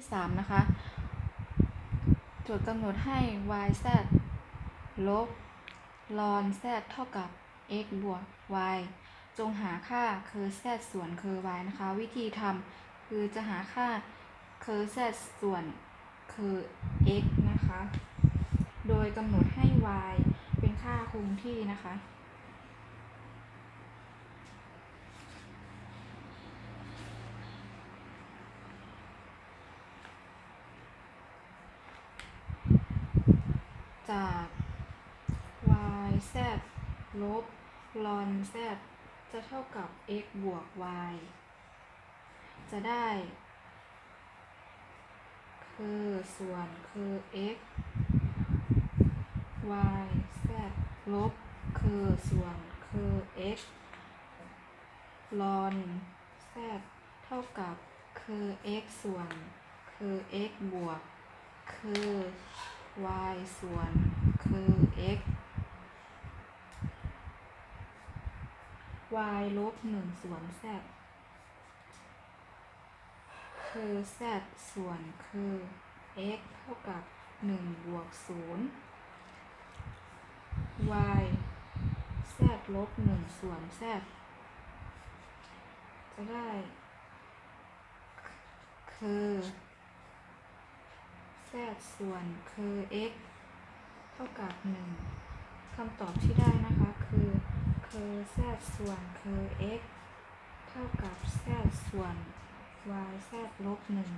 ที่สามนะคะ โจทย์กำหนดให้ y z ลบลอน z เท่ากับ x บวก y จงหาค่าเคอ z ส่วนเคอ y นะคะ วิธีทำคือจะหาค่าเคอ z ส่วนเคอ x นะคะ โดยกำหนดให้ y เป็นค่าคงที่นะคะ จาก y z ลบลอน z จะเท่ากับ x บวก y จะได้ คือส่วนคือ x y z ลบคือส่วนคือ x ลอน z เท่ากับคือ x ส่วนคือ x บวกคือ y ส่วนคือ x y ลบหนึ่งส่วน z คือ z ส่วนคือ x เท่ากับหนึ่งบวกศูนย์ y z ลบหนึ่งส่วน z จะได้ คือ z ส่วนคือ x เท่ากับหนึ่งคำตอบที่ได้นะคะ คือคือ z ส่วนคือ x เท่ากับ z ส่วน y z ลบหนึ่ง